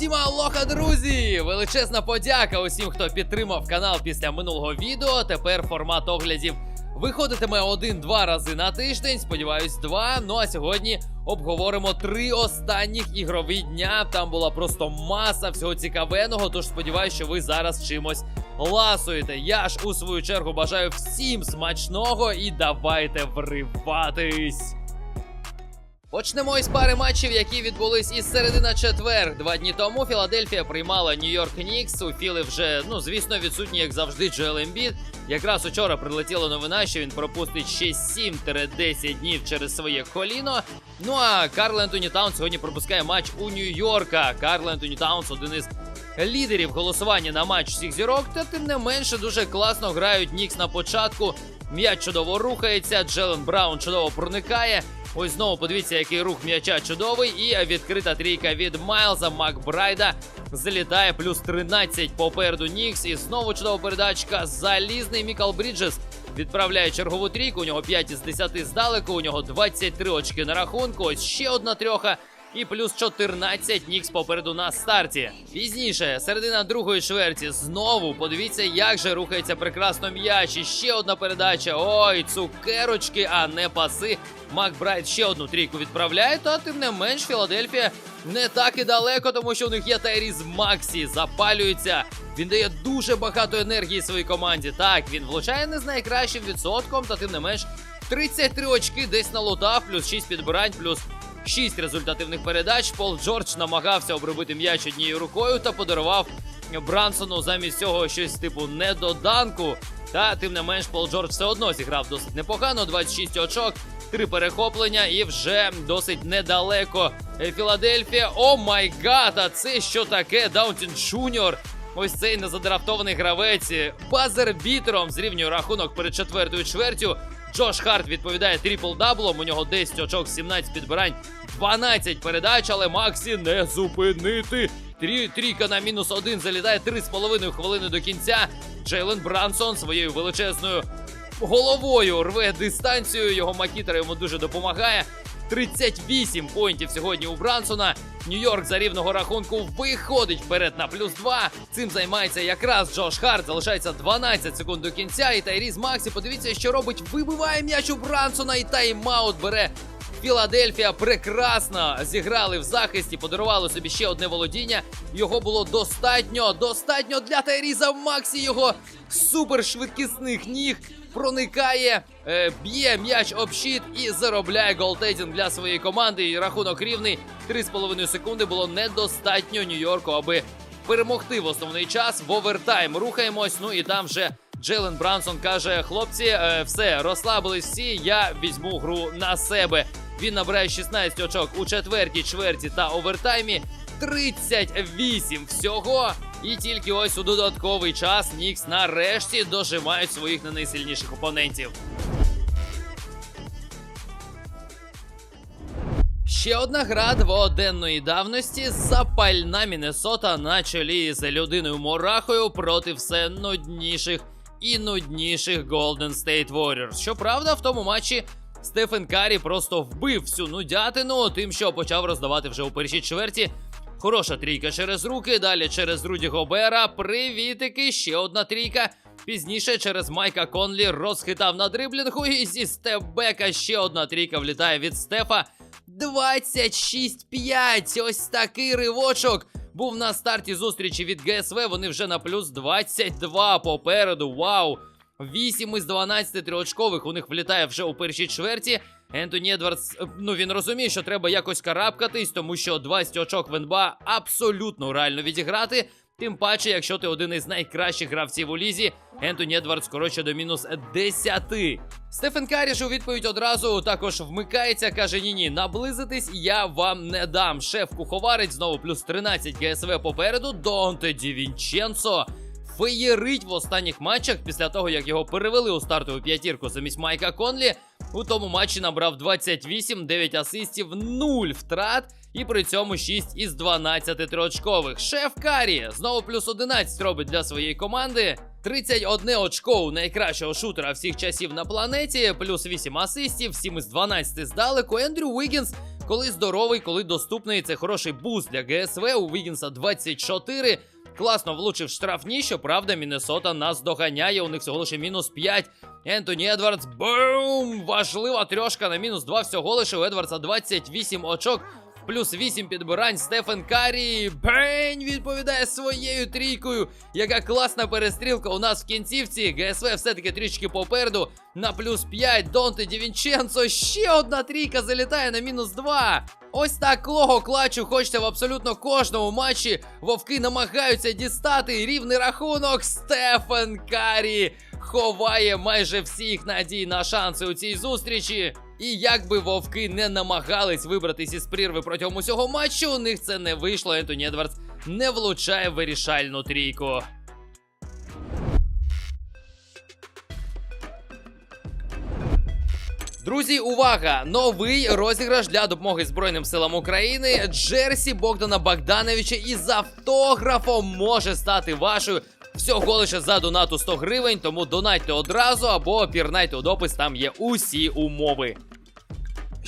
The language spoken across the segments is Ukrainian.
Усім алоха, друзі! Величезна подяка усім, хто підтримав канал після минулого відео. Тепер формат оглядів виходитиме один-два рази на тиждень. Сподіваюсь, два. Ну а сьогодні обговоримо три останніх ігрові дня. Там була просто маса всього цікавеного. Тож сподіваюсь, що ви зараз чимось ласуєте. Я ж у свою чергу бажаю всім смачного і давайте вриватись. Почнемо із пари матчів, які відбулись із середи на четвер. Два дні тому Філадельфія приймала Нью-Йорк Нікс. У Філи вже, ну звісно, відсутній, як завжди, Джоел Ембіт. Якраз учора прилетіла новина, що він пропустить ще 7-10 днів через своє коліно. Ну а Карл Ентоні Таунс сьогодні пропускає матч у Нью-Йорка. Карл Ентоні Таунс один із лідерів голосування на матч всіх зірок, та тим не менше дуже класно грають Нікс на початку. М'яч чудово рухається, Джелен Браун чудово проникає. Ось знову подивіться, який рух м'яча чудовий. І відкрита трійка від Майлза Макбрайда залітає плюс 13 попереду Нікс. І знову чудова передачка. Залізний Мікал Бріджес відправляє чергову трійку. У нього 5 із 10 здалеку. У нього 23 очки на рахунку. Ось ще одна трьоха. І плюс 14 Нікс попереду на старті. Пізніше, середина другої чверті, знову подивіться, як же рухається прекрасно м'яч. І ще одна передача. Ой, цукерочки, а не паси. Макбрайт ще одну трійку відправляє, та тим не менш Філадельфія не так і далеко, тому що у них є Тайріз Максі. Запалюється. Він дає дуже багато енергії своїй команді. Так, він влучає не з найкращим відсотком, та тим не менш 33 очки десь налутав, плюс 6 підбирань, плюс 6 результативних передач. Пол Джордж намагався обробити м'яч однією рукою та подарував Брансону замість цього щось типу недоданку. Та тим не менш, Пол Джордж все одно зіграв досить непогано. 26 очок, три перехоплення і вже досить недалеко. Е, Філадельфія. О май гад! А це що таке? Даунтін Джуніор. Ось цей незадрафтований гравець базер-бітером зрівнює рахунок перед четвертою чвертю. Джош Харт відповідає трипл-даблом. У нього 10 очок, 17 підбирань, 12 передач, але Максі не зупинити. Трі, трійка на мінус один залітає 3,5 хвилини до кінця. Джейлен Брансон своєю величезною головою рве дистанцію. Його макітер йому дуже допомагає. 38 поінтів сьогодні у Брансона. Нью-Йорк за рівного рахунку виходить вперед на плюс 2. Цим займається якраз Джош Харт. Залишається 12 секунд до кінця. І Тайріз Максі, подивіться, що робить. Вибиває м'яч у Брансона і тайм-аут бере. Філадельфія прекрасно зіграли в захисті, подарували собі ще одне володіння. Його було достатньо, достатньо для Тайріза Максі. Його супершвидкісних ніг проникає, е, б'є м'яч об щит і заробляє голтейдінг для своєї команди. І рахунок рівний 3,5 секунди було недостатньо Нью-Йорку, аби перемогти в основний час. В овертайм рухаємось. Ну і там вже Джейлен Брансон каже: хлопці, е, все, розслабились всі. Я візьму гру на себе. Він набирає 16 очок у четвертій чверті та овертаймі. 38 всього. І тільки ось у додатковий час Нікс нарешті дожимають своїх не найсильніших опонентів. Ще одна гра дводенної давності. Запальна Міннесота на чолі з людиною Мурахою проти все нудніших і нудніших Golden State Warriors. Щоправда, в тому матчі Стефен Карі просто вбив всю нудятину, тим, що почав роздавати вже у першій чверті. Хороша трійка через руки, далі через Руді Гобера. Привітики, ще одна трійка. Пізніше через Майка Конлі розхитав на дриблінгу, і зі степбека ще одна трійка влітає від Стефа. 26-5. Ось такий ривочок. Був на старті зустрічі від ГСВ. Вони вже на плюс 22 попереду. Вау! 8 із 12 триочкових у них влітає вже у першій чверті. Ентоні Едвардс, е, ну він розуміє, що треба якось карабкатись, тому що 20 очок в НБА абсолютно реально відіграти. Тим паче, якщо ти один із найкращих гравців у лізі, Ентоні Едвардс коротше до мінус 10. Стефен Карі ж у відповідь одразу також вмикається, каже: ні, ні, наблизитись я вам не дам. Шеф куховарець знову плюс 13 ГСВ попереду. Донте Дівінченцо феєрить в останніх матчах після того, як його перевели у стартову п'ятірку замість Майка Конлі. У тому матчі набрав 28, 9 асистів, 0 втрат. І при цьому 6 із 12 триочкових. Шеф Карі знову плюс 11 робить для своєї команди. 31 очко у найкращого шутера всіх часів на планеті, плюс 8 асистів, 7 із 12 здалеку. Ендрю Уігінс, коли здоровий, коли доступний, це хороший буст для ГСВ. У Вігінса 24. Класно влучив штрафні, щоправда, Міннесота нас доганяє. У них всього лише мінус 5. Ентоні Едвардс. Бум! Важлива трьошка на мінус 2 всього лише у Едвардса 28 очок. Плюс 8 підбирань Стефен Карі. Бень відповідає своєю трійкою. Яка класна перестрілка у нас в кінцівці. ГСВ все-таки трішки попереду. На плюс 5. Донте Дівінченцо. Ще одна трійка залітає на мінус 2. Ось так клого клачу хочеться в абсолютно кожному матчі. Вовки намагаються дістати рівний рахунок. Стефен Карі ховає майже всіх надій на шанси у цій зустрічі. І як би вовки не намагались вибратись із прірви протягом усього матчу, у них це не вийшло. Ентоні Едвардс не влучає вирішальну трійку. Друзі, увага! Новий розіграш для допомоги Збройним силам України. Джерсі Богдана Богдановича із автографом може стати вашою. Всього лише за донату 100 гривень, тому донатьте одразу або пірнайте у допис, там є усі умови.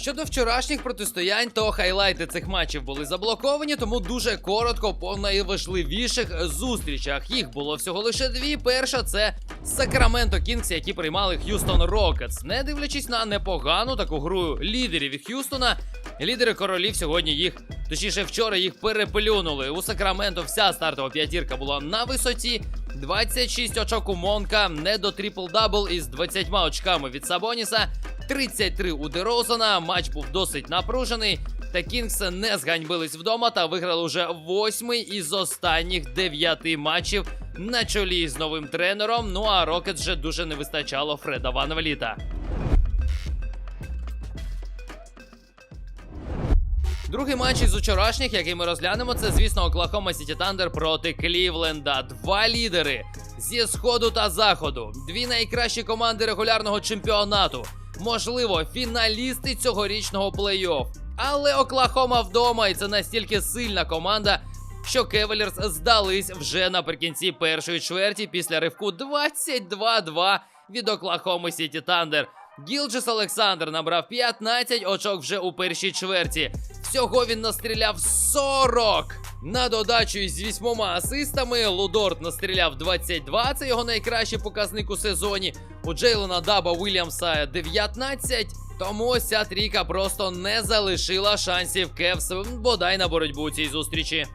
Щодо вчорашніх протистоянь, то хайлайти цих матчів були заблоковані, тому дуже коротко по найважливіших зустрічах. Їх було всього лише дві. Перша це Сакраменто Кінгс, які приймали Х'юстон Рокетс. Не дивлячись на непогану таку гру лідерів Х'юстона, лідери королів сьогодні їх, точніше, вчора їх переплюнули. У Сакраменто вся стартова п'ятірка була на висоті. 26 очок у Монка, не до трипл-дабл із 20 очками від Сабоніса. 33 у Дерозана. Матч був досить напружений. Та Кінгс не зганьбились вдома та виграли уже восьмий із останніх дев'яти матчів на чолі з новим тренером. Ну а Рокетс вже дуже не вистачало Фреда Ван Вліта. Другий матч із учорашніх, який ми розглянемо, це, звісно, Оклахома Сіті Тандер проти Клівленда. Два лідери зі сходу та заходу. Дві найкращі команди регулярного чемпіонату. Можливо, фіналісти цьогорічного плей-офф. Але Оклахома вдома, і це настільки сильна команда, що Кевелерс здались вже наприкінці першої чверті після ривку 22-2 від Оклахоми Сіті Тандер. Гілджес Олександр набрав 15 очок вже у першій чверті. Всього він настріляв 40. На додачу із вісьмома асистами Лудорт настріляв 22, це його найкращий показник у сезоні. У Джейлона Даба Уільямса 19. Тому ось ця трійка просто не залишила шансів Кевс бодай на боротьбу у цій зустрічі.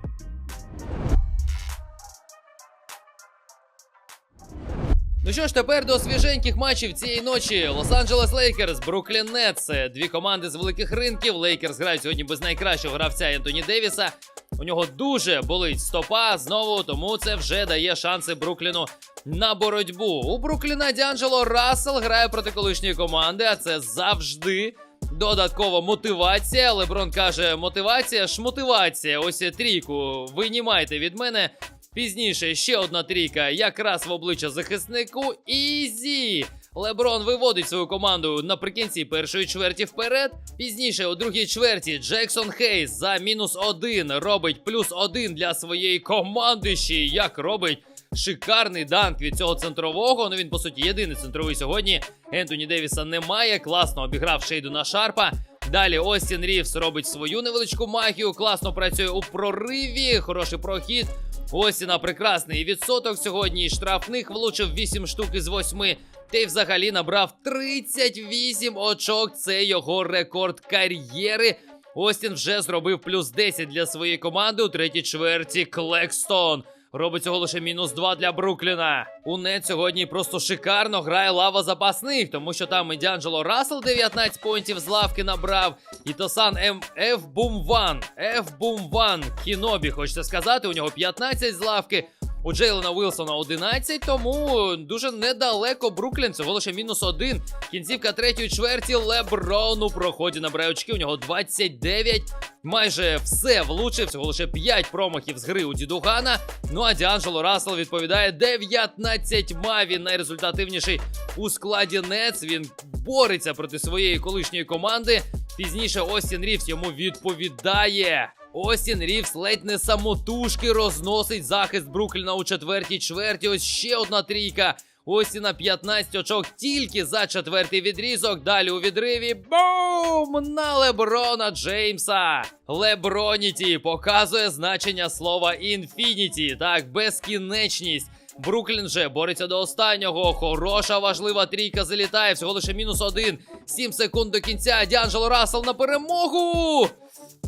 Ну що ж, тепер до свіженьких матчів цієї ночі. Лос-Анджелес Лейкерс, Бруклін Нетс. Дві команди з великих ринків. Лейкерс грають сьогодні без найкращого гравця Ентоні Девіса. У нього дуже болить стопа знову, тому це вже дає шанси Брукліну на боротьбу. У Брукліна Діанджело Рассел грає проти колишньої команди, а це завжди додаткова мотивація. Леброн каже: мотивація ж мотивація. Ось трійку винімайте від мене. Пізніше ще одна трійка, якраз в обличчя захиснику. Ізі! Леброн виводить свою команду наприкінці першої чверті вперед. Пізніше, у другій чверті, Джексон Хейс за мінус один робить плюс один для своєї команди. Як робить шикарний данк від цього центрового. Ну він, по суті, єдиний центровий сьогодні. Ентоні Девіса немає. Класно обіграв Шейдуна Шарпа. Далі Остін Рівс робить свою невеличку магію. Класно працює у прориві. Хороший прохід. Остіна прекрасний відсоток сьогодні. Штрафних влучив 8 штук із 8. Та й взагалі набрав 38 очок. Це його рекорд кар'єри. Остін вже зробив плюс 10 для своєї команди у третій чверті. Клекстон. Робить цього лише мінус 2 для Брукліна. У нет сьогодні просто шикарно грає лава запасних, тому що там і Діанджело Рассел 19 поінтів з лавки набрав. І Тосан. Ф. Бумван. Ф. Бумван. Кінобі, хочеться сказати, у нього 15 з лавки. У Джейлена Уілсона 11, тому дуже недалеко Бруклін. Цього лише мінус один. Кінцівка третьої чверті Леброн у проході набирає очки. У нього 29. Майже все влучив. Всього лише 5 промахів з гри у Дідугана. Ну а Діанджело Рассел відповідає 19 Він найрезультативніший у складі Нец. Він бореться проти своєї колишньої команди. Пізніше Остін Рівс йому відповідає. Остін Рівс ледь не самотужки розносить захист Брукліна у четвертій чверті. Ось ще одна трійка. Остіна 15 очок тільки за четвертий відрізок. Далі у відриві бум! На Леброна Джеймса. Леброніті показує значення слова інфініті. Так, безкінечність. Бруклін же бореться до останнього. Хороша важлива трійка залітає. Всього лише мінус один. Сім секунд до кінця. Діанджело Рассел на перемогу.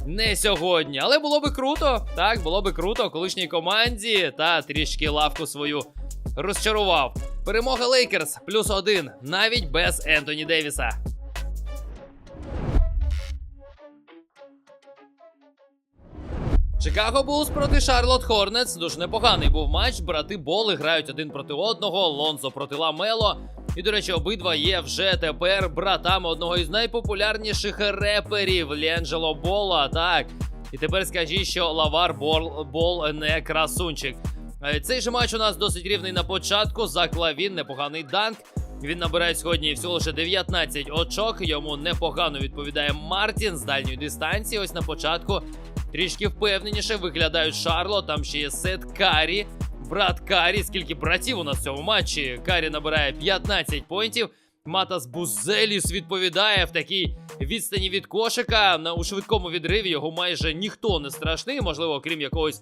Не сьогодні, але було би круто. Так, було би круто колишній команді та трішки лавку свою розчарував. Перемога Лейкерс плюс один, навіть без Ентоні Девіса. Чикаго Булс проти Шарлот Хорнетс. Дуже непоганий був матч. Брати Боли грають один проти одного. Лонзо проти Ламело. І, до речі, обидва є вже тепер братами одного із найпопулярніших реперів Лєнджело Бола. Так. І тепер скажіть, що Лавар Бол, Бол не красунчик. Е, Цей же матч у нас досить рівний на початку. За клавін непоганий данк. Він набирає сьогодні всього лише 19 очок. Йому непогано відповідає Мартін з дальньої дистанції. Ось на початку трішки впевненіше виглядають Шарло. Там ще є Сет Карі. Брат Карі. Скільки братів у нас в цьому матчі? Карі набирає 15 поінтів. Матас Бузеліс відповідає в такій відстані від кошика. На у швидкому відриві його майже ніхто не страшний, можливо, окрім якогось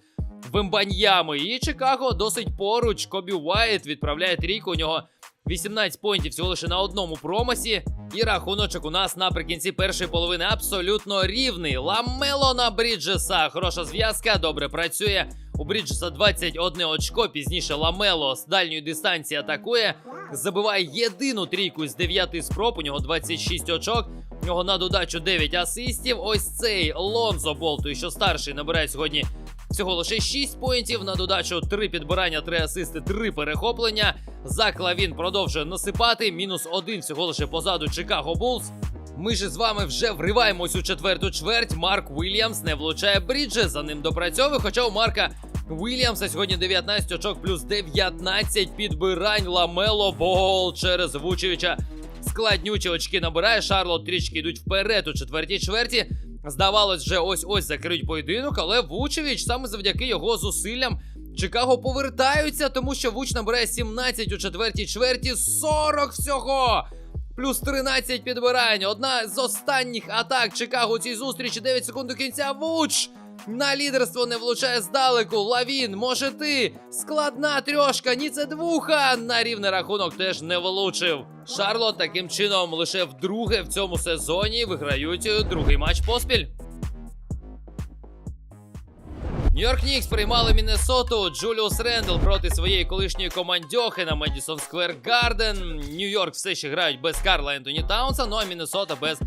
Вембаньями. І Чикаго досить поруч. Кобі Уайт відправляє трійку. У нього 18 поінтів всього лише на одному промасі. І рахуночок у нас наприкінці першої половини абсолютно рівний. Ламело на Бріджеса. Хороша зв'язка, добре працює. У Бріджеса 21 очко. Пізніше Ламело з дальньої дистанції атакує. Забиває єдину трійку з 9 спроб. У нього 26 очок. У нього на додачу 9 асистів. Ось цей Лонзо Болту, що старший, набирає сьогодні Всього лише 6 поінтів на додачу 3 підбирання, 3 асисти, 3 перехоплення. Закла він продовжує насипати. Мінус 1 всього лише позаду Чикаго Булс. Ми ж з вами вже вриваємось у четверту чверть. Марк Уільямс не влучає Бріджес. За ним допрацьовує. Хоча у Марка Уільямса сьогодні 19 очок плюс 19 підбирань. Ламело Бол через Вучевича. Складнючі очки набирає. Шарлот трішки йдуть вперед у четвертій чверті. Здавалось, вже ось-ось закриють поєдинок, але Вучевич саме завдяки його зусиллям Чикаго повертаються, тому що Вуч набирає 17 у четвертій чверті, 40 всього. Плюс 13 підбирань. Одна з останніх атак Чикаго у цій зустрічі. 9 секунд до кінця. Вуч на лідерство не влучає здалеку. Лавін, може ти? Складна трьошка, ні це двуха. На рівний рахунок теж не влучив. Шарлот таким чином лише вдруге в цьому сезоні виграють другий матч поспіль. Нью-Йорк Нікс приймали Міннесоту. Джуліус Рендл проти своєї колишньої командьохи на Медісон Сквер Гарден. Нью-Йорк все ще грають без Карла Ентоні Таунса, ну а Міннесота без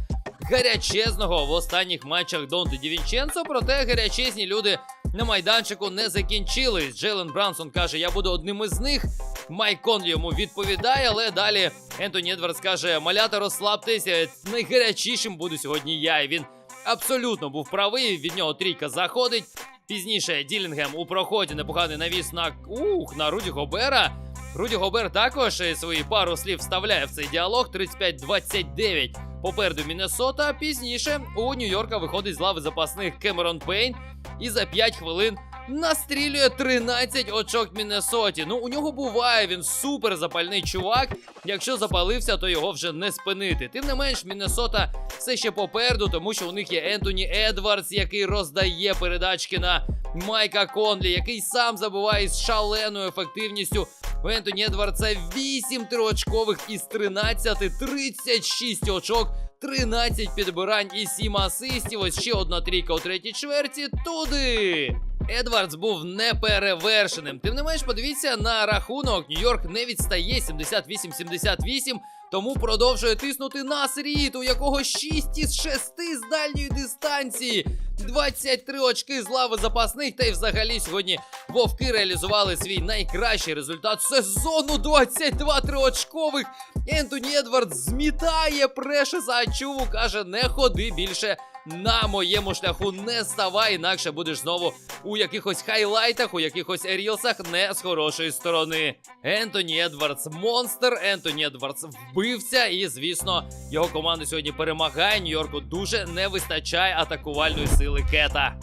гарячезного в останніх матчах Донти Дівінченцо. Проте гарячезні люди на майданчику не закінчились. Джейлен Брансон каже: Я буду одним із них. Майк Конлі йому відповідає, але далі Ентоні Едвардс каже: Малята, розслабтеся, найгарячішим буду сьогодні я. І він абсолютно був правий. Від нього трійка заходить. Пізніше Ділінгем у проході непоганий навіс на ух на Руді Гобера. Руді Гобер також свої пару слів вставляє в цей діалог. 35-29 попереду Міннесота. Пізніше у Нью-Йорка виходить з лави запасних Кемерон Пейн і за 5 хвилин настрілює 13 очок Міннесоті. Ну, у нього буває, він супер запальний чувак. Якщо запалився, то його вже не спинити. Тим не менш, Міннесота все ще попереду, тому що у них є Ентоні Едвардс, який роздає передачки на Майка Конлі, який сам забуває з шаленою ефективністю. У Ентоні Едвардса 8 триочкових із 13, 36 очок. 13 підбирань і 7 асистів. Ось ще одна трійка у третій чверті. Туди. Едвардс був неперевершеним. Тим не менш, подивіться на рахунок. Нью-Йорк не відстає 78-78, тому продовжує тиснути на Сріт, у якого 6 із 6 з дальньої дистанції. 23 очки з лави запасних. Та й взагалі сьогодні вовки реалізували свій найкращий результат сезону. 22 триочкових. Ентоні Едвардс змітає Прешеса Ачуву, каже, не ходи більше на моєму шляху не ставай, інакше будеш знову у якихось хайлайтах, у якихось рілсах не з хорошої сторони. Ентоні Едвардс монстр, Ентоні Едвардс вбився, і звісно, його команда сьогодні перемагає. Нью-Йорку дуже не вистачає атакувальної сили кета.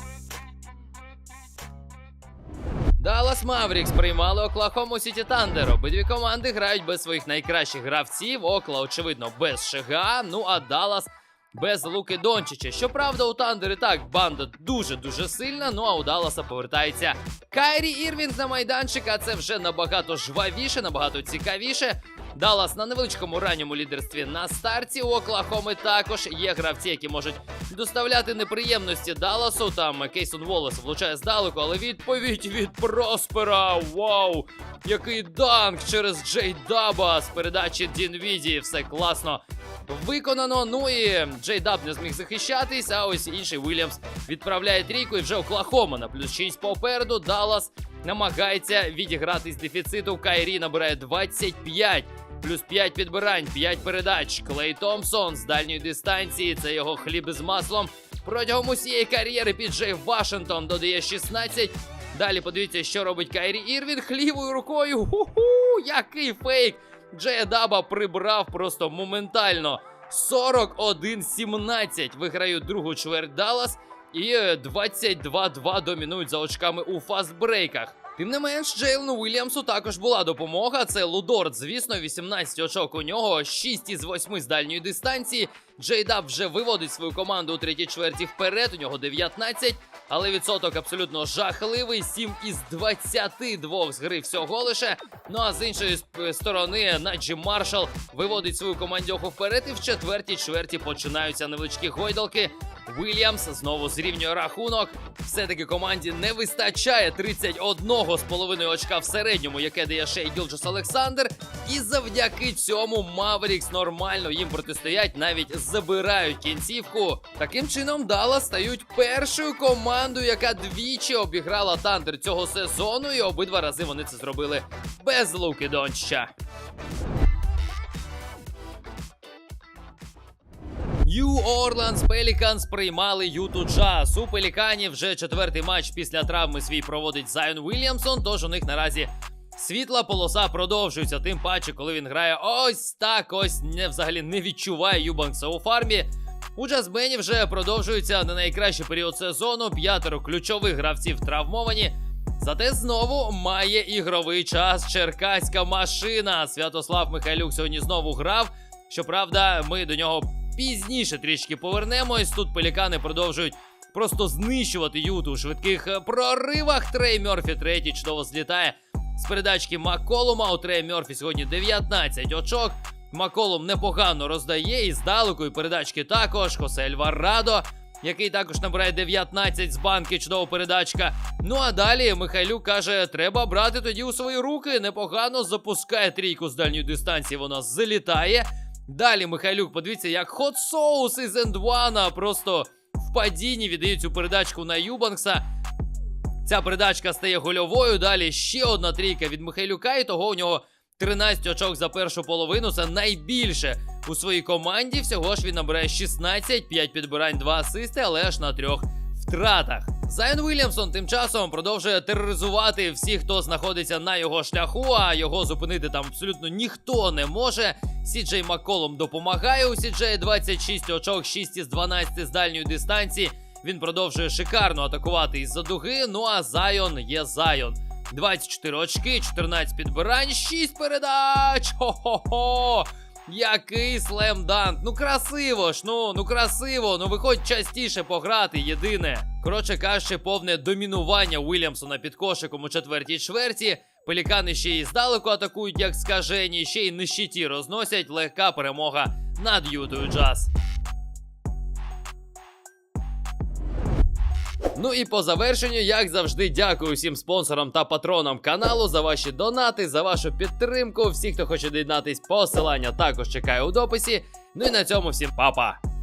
Даллас Маврікс приймали Оклахому Сіті Тандер. Обидві команди грають без своїх найкращих гравців. Окла, очевидно, без Шига. Ну а Даллас без Луки Дончича. Щоправда, у Тандер і так банда дуже-дуже сильна. Ну а у Далласа повертається Кайрі Ірвінг на майданчик, а це вже набагато жвавіше, набагато цікавіше. Даллас на невеличкому ранньому лідерстві на старті. У Оклахоми також є гравці, які можуть доставляти неприємності Далласу. Там Кейсон Волос влучає здалеку, але відповідь від Проспера. Вау! Який данк через Джей Даба з передачі Дінвіді. Все класно виконано. Ну і Джей Даб не зміг захищатись. А ось інший Вільямс відправляє трійку. І вже Оклахома на плюс 6 попереду. Даллас намагається відіграти з дефіциту. Кайрі набирає 25. Плюс 5 підбирань, 5 передач. Клей Томпсон з дальньої дистанції. Це його хліб із маслом. Протягом усієї кар'єри під Джей Вашингтон додає 16. Далі подивіться, що робить Кайрі Ірвінг лівою рукою. Ху-ху, який фейк! Джея Даба прибрав просто моментально. 41-17 виграють другу чверть Даллас. І е, 22-2 домінують за очками у фастбрейках. Тим не менш, Джейлену Уільямсу також була допомога. Це Лудорт, звісно, 18 очок у нього, 6 із 8 з дальньої дистанції. Джейдаб вже виводить свою команду у третій чверті вперед. У нього 19, але відсоток абсолютно жахливий. 7 із 22 з гри всього лише. Ну а з іншої сторони, Наджі Маршал виводить свою командьоху вперед. І в четвертій чверті починаються невеличкі гойдалки. Вільямс знову зрівнює рахунок. Все-таки команді не вистачає 31 з половиною очка в середньому, яке дає Шей Гілджус Олександр. І завдяки цьому Маверікс нормально їм протистоять, навіть забирають кінцівку. Таким чином, Даллас стають першою командою, яка двічі обіграла Тандер цього сезону, і обидва рази вони це зробили без Луки Дончича. Нью Орландс Пеліканс приймали Юту Джаз. У Пеліканів вже четвертий матч після травми свій проводить Зайон Вільямсон. Тож у них наразі світла полоса продовжується. Тим паче, коли він грає ось так, ось не взагалі не відчуває Юбанкса у фармі. У Джазбені вже продовжується не найкращий період сезону. П'ятеро ключових гравців травмовані. Зате знову має ігровий час черкаська машина. Святослав Михайлюк сьогодні знову грав. Щоправда, ми до нього пізніше трішки повернемось. Тут пелікани продовжують просто знищувати юту у швидких е, проривах. Трей Мерфі третій чудово злітає з передачки Маколума. У Трея Мерфі сьогодні 19 очок. Маколум непогано роздає і здалеку, і передачки також. Хосе Альварадо, який також набирає 19 з банки, чудова передачка. Ну а далі Михайлюк каже: треба брати тоді у свої руки. Непогано запускає трійку з дальньої дистанції. Вона залітає. Далі Михайлюк, подивіться, як хот соус із Ендвана просто в падінні віддає цю передачку на Юбанкса. Ця передачка стає гольовою. Далі ще одна трійка від Михайлюка, і того у нього 13 очок за першу половину. Це найбільше у своїй команді. Всього ж він набирає 16, 5 підбирань, 2 асисти, але аж на трьох втратах. Зайн Вільямсон тим часом продовжує тероризувати всіх, хто знаходиться на його шляху, а його зупинити там абсолютно ніхто не може. Сіджей Макколом допомагає у Сіджея 26 очок, 6 із 12 з дальньої дистанції. Він продовжує шикарно атакувати із-за дуги. Ну а Зайон є Зайон. 24 очки, 14 підбирань, 6 передач. Хо-хо-хо! Який слемданк! Ну красиво ж, ну ну красиво. Ну виходь частіше пограти, єдине. Коротше кажучи, повне домінування Уільямсона під кошиком у четвертій чверті. Пелікани ще й здалеку атакують, як скажені, ще й нищеті розносять. Легка перемога над Ютою Джаз. Ну і по завершенню, як завжди, дякую всім спонсорам та патронам каналу за ваші донати, за вашу підтримку. Всі, хто хоче доєднатись, посилання також чекаю у дописі. Ну і на цьому всім па-па!